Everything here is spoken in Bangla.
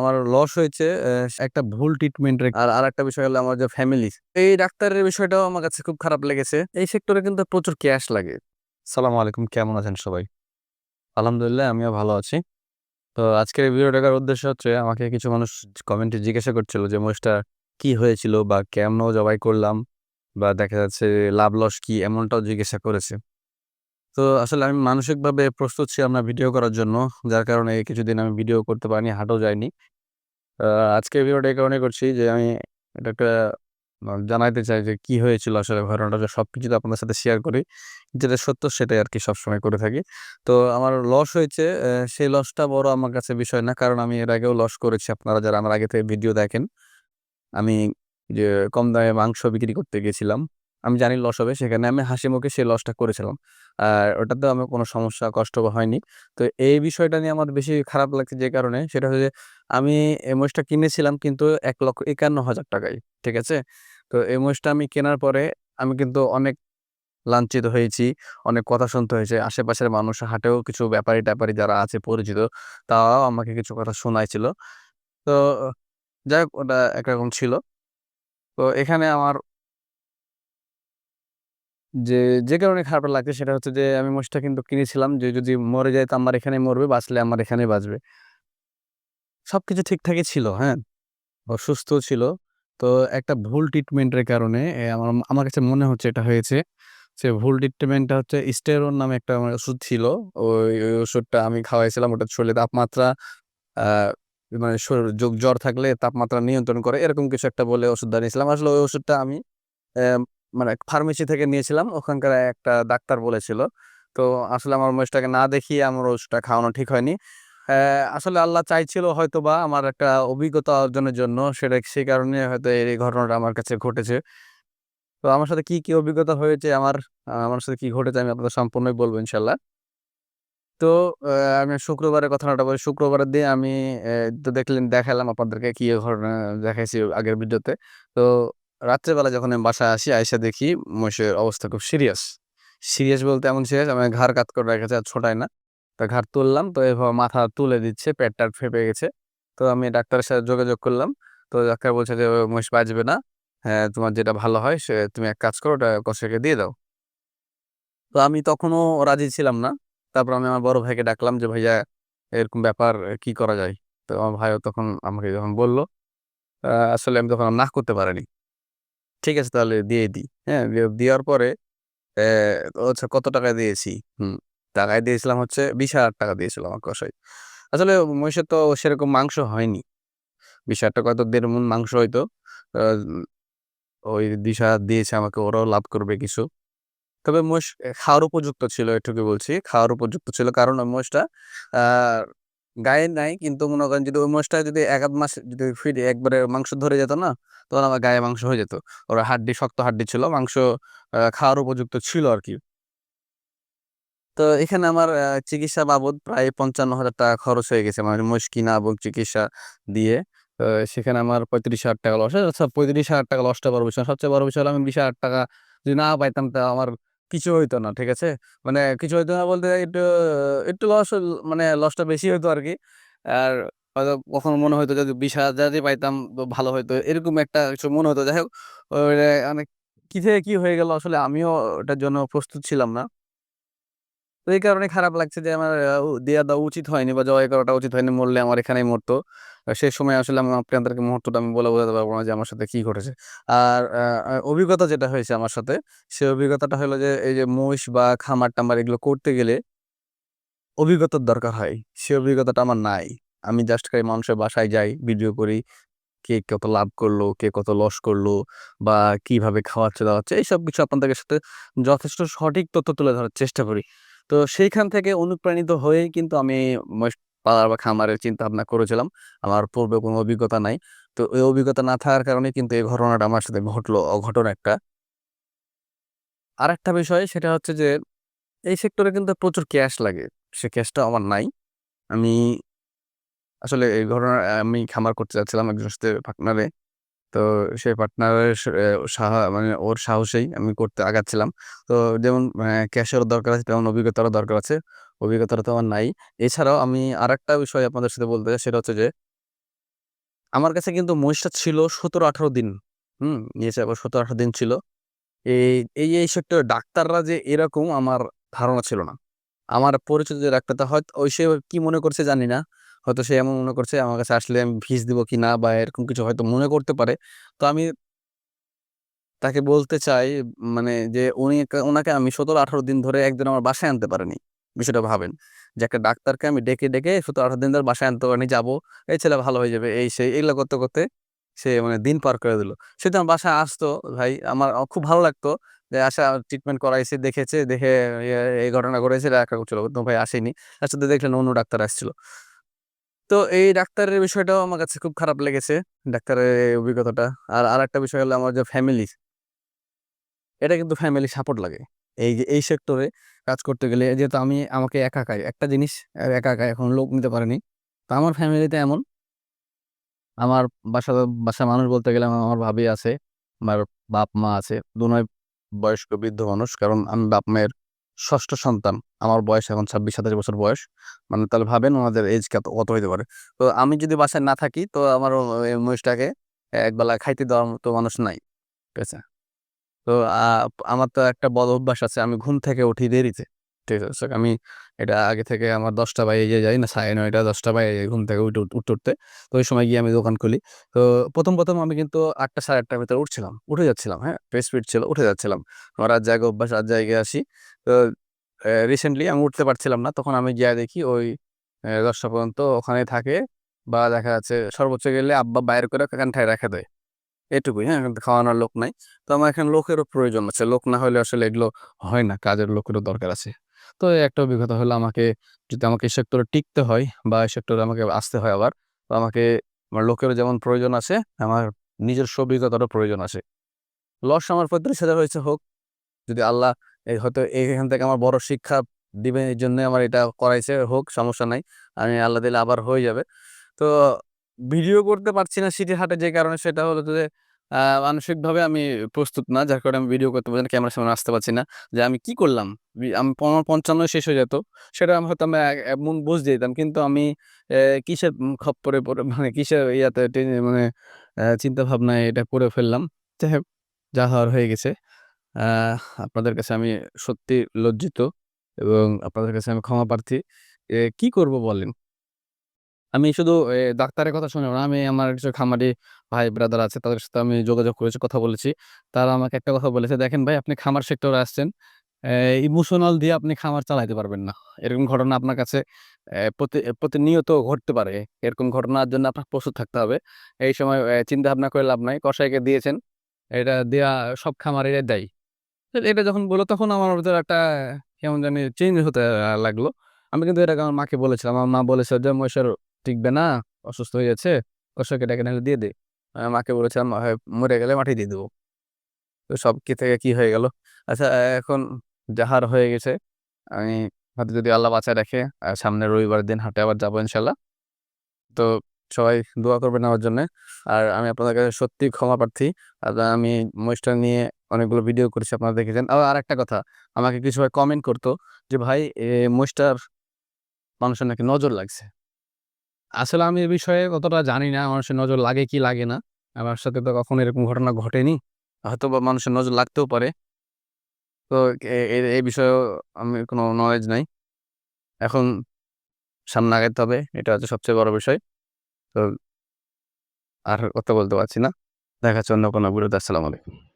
আমার লস হয়েছে একটা ভুল ট্রিটমেন্ট আর আরেকটা বিষয় হলো আমার যে ফ্যামিলি এই ডাক্তারের বিষয়টাও আমার কাছে খুব খারাপ লেগেছে। এই সেক্টরে কিন্তু প্রচুর ক্যাশ লাগে। সালাম আলাইকুম, কেমন আছেন সবাই? আলহামদুলিল্লাহ, আমিও ভালো আছি। তো আজকের এই ভিডিও দেখার উদ্দেশ্য হচ্ছে, আমাকে কিছু মানুষ কমেন্টে জিজ্ঞাসা করছিল যে মহিষটা কি হয়েছিল বা কেমন জবাই করলাম? বা দেখা যাচ্ছে লাভ লস কি? এমনটাও জিজ্ঞাসা করেছে। তো আসলে আমি মানসিকভাবে প্রস্তুত ছিলাম না ভিডিও করার জন্য। যার কারণে কিছুদিন আমি ভিডিও করতে পারিনি, হাটও যাইনি। আজকে ভিডিওটা এই কারণে করছি যে আমি এটা একটা জানাইতে চাই যে কি হয়েছিল আসলে ঘটনাটা, যে সবকিছু তো আপনাদের সাথে শেয়ার করি। যেটা সত্য সেটাই আর কি সবসময় করে থাকি। তো আমার লস হয়েছে সেই লসটা বড় আমার কাছে বিষয় না। কারণ আমি এর আগেও লস করেছি। আপনারা যারা আমার আগে থেকে ভিডিও দেখেন, আমি যে কম দামে মাংস বিক্রি করতে গেছিলাম। আমি জানি লস হবে, সেখানে আমি হাসি মুখে সেই লসটা করেছিলাম। আর ওটাতে আমার কোনো সমস্যা, কষ্ট হয়নি। তো এই বিষয়টা নিয়ে আমার বেশি খারাপ লাগছে যে কারণে, সেটা হচ্ছে আমি এই মহিষটা কিনেছিলাম কিন্তু এক লক্ষ একান্ন হাজার টাকায়, ঠিক আছে? তো এই মহিষটা আমি কেনার পরে আমি কিন্তু অনেক লাঞ্ছিত হয়েছি, অনেক কথা শুনতে হয়েছে। আশেপাশের মানুষ হাটেও কিছু ব্যাপারী ট্যাপারি যারা আছে পরিচিত, তারাও আমাকে কিছু কথা শোনাইছিল। তো যাই হোক, ওটা একরকম ছিল। তো এখানে আমার যে যে কারণে খারাপ লাগছে সেটা হচ্ছে যে, আমি মোষটা কিন্তু কিনেছিলাম যে, যদি মরে যায় তো আমার এখানে মরবে, বাঁচলে আমার এখানে বাঁচবে। সবকিছু ঠিকঠাকই ছিল হ্যাঁ? অসুস্থ ছিল। তো একটা ভুল ট্রিটমেন্টের কারণে আমার আমার কাছে মনে হচ্ছে এটা হয়েছে সে ভুল ট্রিটমেন্টটা হচ্ছে স্টেরন নামে একটা আমার ওষুধ ছিল। ওই ওই ওষুধটা আমি খাওয়াইছিলাম ওটা শরীরে তাপমাত্রা মানে জ্বর থাকলে তাপমাত্রা নিয়ন্ত্রণ করে, এরকম কিছু একটা বলে ওষুধ নিয়েছিলাম। আসলে ওই ওষুধটা আমি মানে ফার্মেসি থেকে নিয়েছিলাম। ওখানকার একটা ডাক্তার বলেছিল। তো আসলে আমার মহিষটাকে না দেখিয়ে আমার ওষুধটা খাওয়ানো ঠিক হয়নি। আসলে আল্লাহ চাইছিল হয়তো বা আমার একটা অভিজ্ঞতা অর্জনের জন্য। সেটা সেই কারণে হয়তো এই ঘটনাটা আমার কাছে ঘটেছে। তো আমার সাথে কি কি অভিজ্ঞতা হয়েছে আমার আমার সাথে কি ঘটেছে আমি আপনাদের সম্পূর্ণই বলব ইনশাল্লাহ তো আমি শুক্রবারের কথাটা বলি। শুক্রবারের দিয়ে আমি তো দেখলেন, দেখালাম আপনাদেরকে কি ঘটনা দেখাইছি আগের ভিডিওতে। তো রাত্রেবেলা যখন আমি বাসায় আসি, আইসা দেখি মহিষের অবস্থা খুব সিরিয়াস সিরিয়াস বলতে এমন সিরিয়াস আমি ঘাড় কাত করে রেখেছে, আর ছোটাই না। তো ঘাড় তুললাম, তো এভাবে মাথা তুলে দিচ্ছে, পেটটা ফেপে গেছে। তো আমি ডাক্তারের সাথে যোগাযোগ করলাম, তো ডাক্তার বলছে যে মহিষ বাঁচবে না। হ্যাঁ তোমার যেটা ভালো হয়, সে তুমি এক কাজ করো, ওটা কষাকে দিয়ে দাও। তো আমি তখনও রাজি ছিলাম না। তারপর আমি আমার বড় ভাইকে ডাকলাম যে, ভাইয়া, এরকম ব্যাপার কি করা যায়? তো আমার ভাইও তখন আমাকে যখন বলল আসলে আমি তখন না করতে পারিনি। ঠিক আছে তাহলে দিয়ে দিই। হ্যাঁ দেওয়ার পরে আচ্ছা কত টাকা দিয়েছি? হুম, টাকায় দিয়েছিলাম হচ্ছে বিশ হাজার টাকা দিয়েছিলাম আমার কষাই আসলে মহিষের তো সেরকম মাংস হয়নি। বিশ হাজার টাকা হয়তো দেড় মন মাংস হয়তো ওই বিশ হাজার দিয়েছে আমাকে, ওরাও লাভ করবে কিছু। তবে মোষ খাওয়ার উপযুক্ত ছিল, এটুকু বলছি। খাওয়ার উপযুক্ত ছিল কারণ আহ গায়ে নাই কিন্তু মনে করেন যদি ওই মোষটা যদি এক আধ মাস যদি ফিরে একবারে মাংস ধরে যেত না, তখন আমার গায়ে মাংস হয়ে যেত। ওরা হাড্ডি শক্ত হাড্ডি ছিল, মাংস খাওয়ার উপযুক্ত ছিল আর কি। তো এখানে আমার চিকিৎসা বাবদ প্রায় পঞ্চান্ন হাজার টাকা খরচ হয়ে গেছে মানে মোষ কিনা এবং চিকিৎসা দিয়ে। সেখানে আমার পঁয়ত্রিশ হাজার টাকা লস আচ্ছা পঁয়ত্রিশ হাজার টাকা লসটা বড় বিষয় সবচেয়ে বড় বিষয় হলো আমি বিশ হাজার টাকা যদি না পাইতাম তা আমার কিছু হইতো না, ঠিক আছে? মানে কিছু হইতো না বলতে একটু একটু লস মানে লসটা বেশি হইতো আর কি আর হয়তো কখনো মনে হইতো যদি বিশ যদি পাইতাম ভালো হইতো। এরকম একটা কিছু মনে হতো। যাই হোক মানে কি থেকে কি হয়ে গেল আসলে আমিও ওটার জন্য প্রস্তুত ছিলাম না। তো এই কারণে খারাপ লাগছে যে আমার দেওয়া দেওয়া উচিত হয়নি বা জয় করাটা উচিত হয়নি, মরলে আমার এখানেই মরতো। সেই সময় আসলে আমি আপনাদেরকে মুহূর্তটা আমি বলে বোঝাতে পারব না যে আমার সাথে কি ঘটেছে। আর অভিজ্ঞতা যেটা হয়েছে আমার সাথে, সে অভিজ্ঞতাটা হলো যে, এই যে মহিষ বা খামার টামার এগুলো করতে গেলে অভিজ্ঞতার দরকার হয়। সে অভিজ্ঞতাটা আমার নাই। আমি জাস্ট খালি মানুষের বাসায় যাই ভিডিও করি, কে কত লাভ করল, কে কত লস করল, বা কীভাবে খাওয়াচ্ছে, দাওয়াচ্ছে, এইসব কিছু আপনাদের সাথে যথেষ্ট সঠিক তথ্য তুলে ধরার চেষ্টা করি। তো সেইখান থেকে অনুপ্রাণিত হয়ে কিন্তু আমি পালার বা খামারের চিন্তা ভাবনা করেছিলাম। আমার পূর্বে কোনো অভিজ্ঞতা নাই। তো ওই অভিজ্ঞতা না থাকার কারণে কিন্তু এই ঘটনাটা আমার সাথে ঘটলো, অঘটন একটা। আর একটা বিষয় সেটা হচ্ছে যে, এই সেক্টরে কিন্তু প্রচুর ক্যাশ লাগে। সে ক্যাশটা আমার নাই। আমি আসলে এই ঘটনা, আমি খামার করতে যাচ্ছিলাম একজনের সাথে পার্টনারে তো সেই পার্টনারের সাহা মানে ওর সাহসেই আমি করতে আগাচ্ছিলাম তো যেমন ক্যাশের দরকার আছে, তেমন অভিজ্ঞতারও দরকার আছে অভিজ্ঞতাটা তো আমার নাই এছাড়াও আমি আর একটা বিষয় আপনাদের সাথে বলতে চাই, সেটা হচ্ছে যে আমার কাছে কিন্তু মহিষটা ছিল ১৭-১৮ দিন। হুম? নিয়েছে আবার ১৭-১৮ দিন ছিল। এই এই এই সেক্টরে ডাক্তাররা যে এরকম আমার ধারণা ছিল না। আমার পরিচিত যে ডাক্তারটা হয়তো ওই সে কি মনে করছে জানি না। হয়তো সে এমন মনে করছে আমার কাছে আসলে আমি ফিস দিব কি না বা এরকম কিছু হয়তো মনে করতে পারে। তো আমি তাকে বলতে চাই মানে যে উনি ওনাকে আমি ১৭-১৮ দিন ধরে একদিন আমার বাসায় আনতে পারিনি। বিষয়টা ভাবেন। যে একটা ডাক্তারকে আমি ডেকে, ডেকে ১৭-১৮ দিন ধরে বাসায় আনতে পারিনি। যাব, এই ছেলে ভালো হয়ে যাবে, এই সেই এগুলো করতে, করতে সে মানে দিন পার করে দিল। সে তো আমার বাসায় আসতো ভাই আমার খুব ভালো লাগতো যে আসা ট্রিটমেন্ট করাইছে, দেখেছে, দেখে ইয়ে এই ঘটনা ঘটেছে দেখা করছিল। ভাই আসেনি। লাস্টে তো দেখলেন অন্য ডাক্তার আসছিল। তো এই ডাক্তারের বিষয়টাও আমার কাছে খুব খারাপ লেগেছে। ডাক্তারের অভিজ্ঞতাটা। আর আর একটা বিষয় হলো আমার যে ফ্যামিলি এটা কিন্তু ফ্যামিলি সাপোর্ট লাগে। এই যে এই সেক্টরে কাজ করতে গেলে যেহেতু আমি আমাকে একা একাই একটা জিনিস আ একা, একা এখন লোক নিতে পারিনি। তো আমার ফ্যামিলিতে এমন আমার বাসা বাসার মানুষ বলতে গেলে আমার ভাবি আছে, আমার বাপ-মা আছে। দোনোই বয়স্ক বৃদ্ধ মানুষ। কারণ আমি বাপ-মায়ের ৬ষ্ঠ সন্তান। আমার বয়স এখন ২৬-২৭ বছর বয়স। মানে তাহলে ভাবেন ওনাদের এজ কত হইতে পারে। তো আমি যদি বাসায় না থাকি, তো আমার মহিষটাকে একবেলা খাইতে দেওয়ার মতো মানুষ নাই। ঠিক আছে? তো আমার তো একটা বদ অভ্যাস আছে। আমি ঘুম থেকে উঠি দেরিতে। ঠিক আছে? আমি এটা আগে থেকে আমার ১০টা বেজে যাই না ৯:৩০ ১০টা বেজে যায় ঘুম থেকে উঠে উঠতে, উঠতে। তো ওই সময় গিয়ে আমি দোকান খুলি। তো ১ম, ১ম আমি কিন্তু ৮টা ৮:৩০ র ভেতরে উঠছিলাম। উঠে যাচ্ছিলাম, হ্যাঁ? পেস স্পিড ছিল, উঠে যাচ্ছিলাম। আমার রাত জাগা অভ্যাস, রাত জায়গায় আসি। তো রিসেন্টলি আমি উঠতে পারছিলাম না। তখন আমি গিয়ে দেখি ওই দশটা পর্যন্ত ওখানে থাকে বা দেখা যাচ্ছে সর্বোচ্চ গেলে আব্বা বাইর করে কানঠায় রেখে দেয়। এটুকুই, হ্যাঁ? খাওয়ানোর লোক নাই। তো আমার এখানে লোকেরও প্রয়োজন আছে। লোক না হলে আসলে এগুলো হয় না। কাজের লোকেরও দরকার আছে। তো একটা অভিজ্ঞতা হলো আমাকে যদি আমাকে এই সেক্টরে টিকতে হয় বা এই সেক্টরে আমাকে আসতে হয় আবার, তো আমাকে আমার লোকেরও যেমন প্রয়োজন আছে, আমার নিজস্ব অভিজ্ঞতারও প্রয়োজন আছে। লস আমার ৩৫,০০০ হয়েছে হোক। যদি আল্লাহ হয়তো এখান থেকে আমার বড় শিক্ষা দিবে এইজন্যই আমার এটা করাইছে হোক, সমস্যা নাই। আমি আল্লাহ দিলে আবার হয়ে যাবে। তো ভিডিও করতে পারছি না সিটি হাটে যে কারণে সেটা হলো যে মানসিকভাবে আমি প্রস্তুত না। যার কারণে আমি ভিডিও করতে পারছি না, ক্যামেরার সামনে আসতে পারছি না। যে আমি কি করলাম? আমার ৫৫ শেষ হয়ে যেত। সেটা হয়তো আমি এমন বুঝ দিতাম। কিন্তু আমি কিসের খপ্পরে পড়ে মানে কিসের ইয়াতে মানে চিন্তা ভাবনায় এটা করে ফেললাম। যাই হোক, যা হওয়ার হয়ে গেছে। আপনাদের কাছে আমি সত্যি লজ্জিত এবং আপনাদের কাছে আমি ক্ষমা প্রার্থী। কি করব বলেন? আমি শুধু ডাক্তারের কথা শুনলাম না। আমি আমার কিছু খামারি ভাই ব্রাদার আছে তাদের সাথে আমি যোগাযোগ করেছি, কথা বলেছি। তারা আমাকে একটা কথা বলেছে, "দেখেন ভাই আপনি খামার সেক্টরে আসছেন। ইমোশনাল দিয়ে আপনি খামার চালাইতে পারবেন না। এরকম ঘটনা আপনার কাছে প্রতি প্রতিনিয়ত ঘটতে পারে। এরকম ঘটনার জন্য আপনার প্রস্তুত থাকতে হবে। এই সময় অ্যা চিন্তাভাবনা করে লাভ নাই। কসাইকে দিয়েছেন। এটা দেয়া সব খামারিরাই দেয়।" এটা যখন বলল তখন আমার ভিতরে একটা কেমন জানি চেঞ্জ হতে লাগল। আমি কিন্তু এটাকে আমার মাকে বলেছিলাম। আমার মা বলেছে যে, "মহিষের টিকবে না, অসুস্থ হয়ে যাচ্ছে। কসাইকে ডেকে নাহলে দিয়ে দে।" মাকে বলেছিলাম, মরে গেলে মাটি দিয়ে দেবো তো সব কি থেকে কি হয়ে গেল। আচ্ছা এখন যাহার হয়ে গেছে, আমি হয়তো যদি আল্লাহ বাঁচায় রাখে আ সামনের রবিবারের দিন হাটে আবার যাব ইনশাআল্লাহ। তো সবাই দোয়া করবেন আমার জন্যে। আর আমি আপনাদের কাছে সত্যি ক্ষমা প্রার্থী। আমি মহিষটা নিয়ে অনেকগুলো ভিডিও করেছি আপনারা দেখেছেন। আর একটা কথা, আমাকে কিছু ভাই কমেন্ট করতো যে, "ভাই মহিষটার মানুষের নাকি নজর লাগছে।" আসলে আমি এ বিষয়ে অতটা জানি না। মানুষের নজর লাগে কি লাগে না। আমার সাথে তো কখনো এরকম ঘটনা ঘটেনি। হয়তো বা মানুষের নজর লাগতেও পারে। তো এই বিষয়েও আমি কোনো নলেজ নাই। এখন সামনে আগাইতে হবে। এটা হচ্ছে সবচেয়ে বড় বিষয়। তো আর কথা বলতে পারছি না। দেখা হচ্ছে অন্য কোনো বিরোধ আসসালামু আলাইকুম।